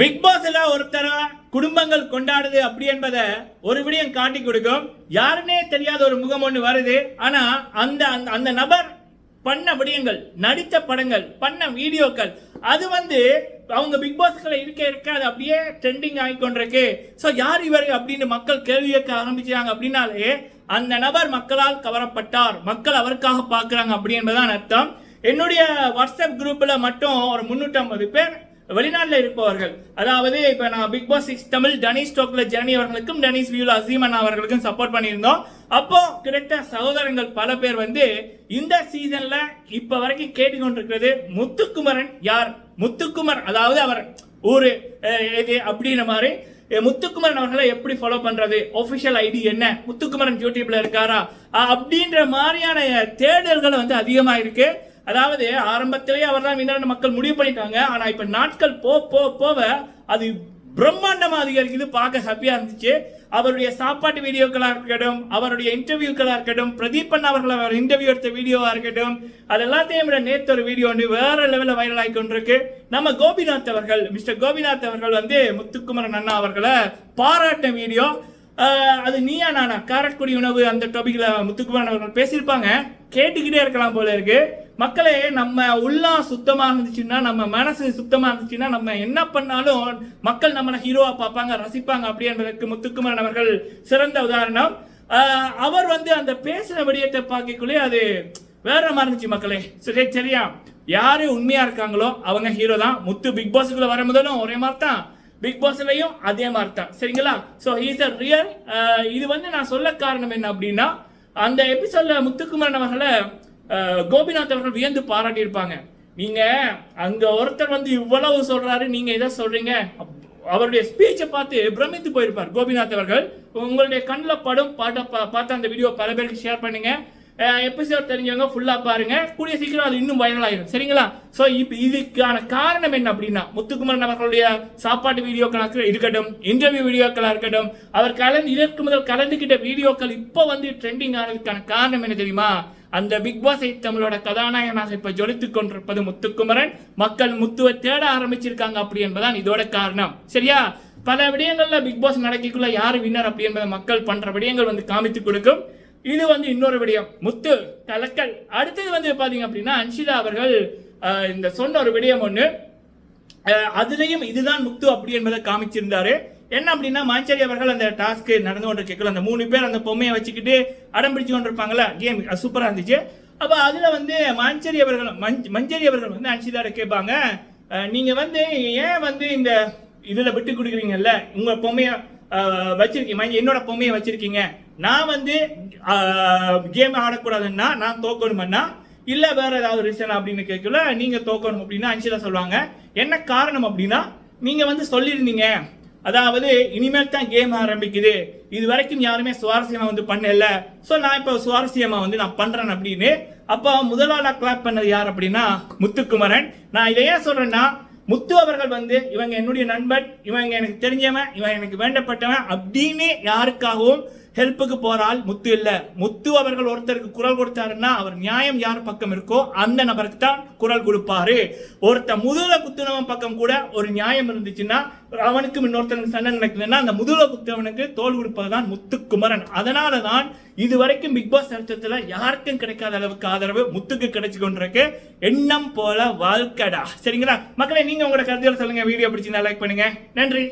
Big பாஸ்ல ஒருத்தர குடும்பங்கள் கொண்டாடுது அப்படி என்பதை ஒரு விடயம் காட்டி கொடுக்கும். யாருன்னே தெரியாத ஒரு முகம் ஒன்று வருது. ஆனா அந்த அந்த- அந்த நபர் பண்ண விடயங்கள் நடித்த படங்கள் பண்ண வீடியோக்கள் அது வந்து அவங்க பிக் பாஸ்களை இருக்க இருக்க அது அப்படியே ட்ரெண்டிங் ஆகி கொண்டிருக்கு. ஸோ யார் இவர் அப்படின்னு மக்கள் கேள்வி கேட்க ஆரம்பிச்சாங்க அப்படின்னாலே அந்த நபர் மக்களால் கவரப்பட்டார். மக்கள் அவருக்காக பார்க்குறாங்க அப்படி என்பதுதான் அர்த்தம். என்னுடைய வாட்ஸ்அப் குரூப்பில் மட்டும் ஒரு முன்னூற்றம்பது பேர் வெளிநாட்டில் இருப்பவர்கள். அதாவது இப்போ நான் Bigg Boss six Tamil Danish டோக்ல journey அவர்களுக்கும் டனிஷ் வியூல அசீமன் அவர்களுக்கும் சப்போர்ட் பண்ணியிருந்தோம். அப்போ கிடைத்த சகோதரங்கள் பல பேர் வந்து இந்த சீசன்ல இப்ப வரைக்கும் கேட்டுக்கொண்டிருக்கிறது முத்துக்குமரன் யார்? முத்துக்குமர் அதாவது அவர் ஊரு இது அப்படின்ற மாதிரி. முத்துக்குமரன் அவர்களை எப்படி ஃபாலோ பண்றது? ஒபிஷியல் ஐடி என்ன? முத்துக்குமரன் யூடியூப்ல இருக்காரா? அப்படின்ற மாதிரியான தேடல்கள் வந்து அதிகமா இருக்கு அதாவது ஆரம்பத்திலேயே அவர் தான் வினர் மக்கள் முடிவு பண்ணிட்டாங்க. ஆனால் இப்போ நாட்கள் போ போ போக அது பிரம்மாண்டமாக அதிகரிக்குது பார்க்க ஹாப்பியாக இருந்துச்சு. அவருடைய சாப்பாட்டு வீடியோக்களாக இருக்கட்டும் அவருடைய இன்டர்வியூக்களாக இருக்கட்டும் பிரதீப் அண்ணா அவர்கள் அவர் இன்டர்வியூ எடுத்த வீடியோவாக இருக்கட்டும் அது எல்லாத்தையும் விட நேற்று ஒரு வீடியோ வந்து வேற லெவலில் வைரல் ஆகி கொண்டிருக்கு. நம்ம கோபிநாத் அவர்கள் மிஸ்டர் கோபிநாத் அவர்கள் வந்து முத்துக்குமரன் அண்ணா அவர்களை பாராட்ட வீடியோ. அது நீயா நானா? காரக்குடி உணவு அந்த டாபிக்ல முத்துக்குமரன் அவர்கள் பேசியிருப்பாங்க. கேட்டுக்கிட்டே இருக்கலாம் போல இருக்குது மக்களே நம்ம உள்ளம் சுத்தமாக இருந்துச்சுன்னா நம்ம மனசு சுத்தமாக இருந்துச்சுன்னா நம்ம என்ன பண்ணாலும் மக்கள் நம்மளை ஹீரோவாக பார்ப்பாங்க ரசிப்பாங்க அப்படின்றதுக்கு என்பதற்கு அவர்கள் சிறந்த உதாரணம். அவர் வந்து அந்த பேசின விடயத்தை பார்க்கக்குள்ளே அது வேற மாதிரி இருந்துச்சு மக்களே. சரி சரியா? யாரு உண்மையா இருக்காங்களோ அவங்க ஹீரோ தான். முத்து பிக் பாஸுக்குள்ள வர முதலும் ஒரே மாதிரி தான். பிக் பாஸ்லயும் அதே மாதிரி தான். சரிங்களா? ஸோ இஸ் அ ரியல் இது வந்து நான் சொல்ல காரணம் என்ன அப்படின்னா அந்த எபிசோட்ல முத்துக்குமரன் அவர்களை கோபிநாத் அவர்கள் வியந்து பாராட்டியிருப்பாங்க. நீங்க அங்க ஒருத்தர் வந்து இவ்வளவு சொல்றாரு நீங்க இதை சொல்றீங்க. அப்- அவருடைய ஸ்பீச்சை பார்த்து பிரமித்து போயிருப்பார் கோபிநாத் அவர்கள். உங்களுடைய கண்ணில் படும் பாட்ட பா- பார்த்து அந்த வீடியோ பல பேருக்கு ஷேர் பண்ணுங்க. எபிசோட் தெரிஞ்சவங்க ஃபுல்லாக பாருங்க. கூடிய சீக்கிரம் அது இன்னும் வைரல் ஆயிடும் சரிங்களா? ஸோ இப்போ இதுக்கான காரணம் என்ன அப்படின்னா முத்துக்குமரன் அவர்களுடைய சாப்பாட்டு வீடியோக்களாக இருக்கட்டும் இன்டர்வியூ வீடியோக்களாக இருக்கட்டும் அவர் கலந்து இதற்கு முதல் கலந்துக்கிட்ட வீடியோக்கள் இப்போ வந்து ட்ரெண்டிங் ஆனதுக்கான காரணம் என்ன தெரியுமா? அந்த பிக் பாஸை தமிழோட கதாநாயகனாக இப்ப ஜொலித்துக் கொண்டிருப்பது முத்துக்குமரன். மக்கள் முத்துவை தேட ஆரம்பிச்சிருக்காங்க அப்படி என்பதான் இதோட காரணம். சரியா? பல விடயங்கள்ல பிக் பாஸ் நடக்கிக்குள்ள யாரு வின்னர் அப்படி என்பதை மக்கள் பண்ற விடயங்கள் வந்து காமித்து கொடுக்கும். இது வந்து இன்னொரு விடயம். முத்து கலக்கல். அடுத்தது வந்து பாத்தீங்க அப்படின்னா அன்ஷிதா அவர்கள் இந்த சொன்ன ஒரு விடயம் ஒண்ணு. அதுலேயும் அதுலயும் இதுதான் முத்து அப்படி என்பதை காமிச்சிருந்தாரு. என்ன அப்படின்னா மாஞ்சேரி அவர்கள் அந்த டாஸ்க்கு நடந்து கொண்டு கேட்கல அந்த மூணு பேர் அந்த பொம்மையை வச்சுக்கிட்டு அடம் பிடிச்சு கொண்டிருப்பாங்களா கேம் சூப்பராக இருந்துச்சு. அப்போ அதில் வந்து மாஞ்சேரி அவர்கள் மஞ்ச் மஞ்சரி அவர்கள் வந்து அன்ஷிதாட கேட்பாங்க நீங்கள் வந்து ஏன் வந்து இந்த இதில் விட்டு கொடுக்குறீங்கல்ல? உங்கள் பொம்மையை வச்சுருக்கீங்க வச்சிருக்கீங்க என்னோட பொம்மையை வச்சிருக்கீங்க. நான் வந்து கேம் ஆடக்கூடாதுன்னா நான் தோக்கணுமன்னா இல்லை வேற ஏதாவது ரீசன் அப்படின்னு கேட்கல நீங்கள் தோக்கணும் அப்படின்னா அன்சிதா சொல்லுவாங்க. என்ன காரணம் அப்படின்னா நீங்கள் வந்து சொல்லியிருந்தீங்க. அதாவது இனிமேல் தான் கேம் ஆரம்பிக்குது. இது வரைக்கும் யாருமே சுவாரஸ்யமா வந்து பண்ணல. சோ நான் இப்போ சுவாரஸ்யமா வந்து நான் பண்றேன் அப்படின்னு. அப்போ முதலாளா கிளாப் பண்ணது யார் அப்படின்னா முத்துக்குமரன். நான் இதை ஏன் சொல்றேன்னா முத்து அவர்கள் வந்து இவங்க என்னுடைய நண்பன் இவங்க எனக்கு தெரிஞ்சவன் இவன் எனக்கு வேண்டப்பட்டவன் அப்படின்னு யாருக்காகவும் ஹெல்ப்புக்கு போறால் முத்து இல்லை. முத்து அவர்கள் ஒருத்தருக்கு குரல் கொடுத்தாருன்னா அவர் நியாயம் யார் பக்கம் இருக்கோ அந்த நபருக்கு தான் குரல் கொடுப்பாரு. ஒருத்த முதுல குத்துனவன் பக்கம் கூட ஒரு நியாயம் இருந்துச்சுன்னா அவனுக்கும் இன்னொருத்தனுக்கு சண்டை நடக்குதுன்னா அந்த முதுல குத்தவனுக்கு தோல் கொடுப்பதுதான் முத்துக்குமரன். அதனால தான் இது வரைக்கும் பிக் பாஸ் சரித்திரத்துல யாருக்கும் கிடைக்காத அளவுக்கு ஆதரவு முத்துக்கு கிடைச்சு கொண்டிருக்கு. எண்ணம் போல வாழ்க்கடா. சரிங்களா? மக்களை நீங்க உங்களோட கருத்துக்களை சொல்லுங்க. வீடியோ பிடிச்சிருந்தா லைக் பண்ணுங்க. நன்றி.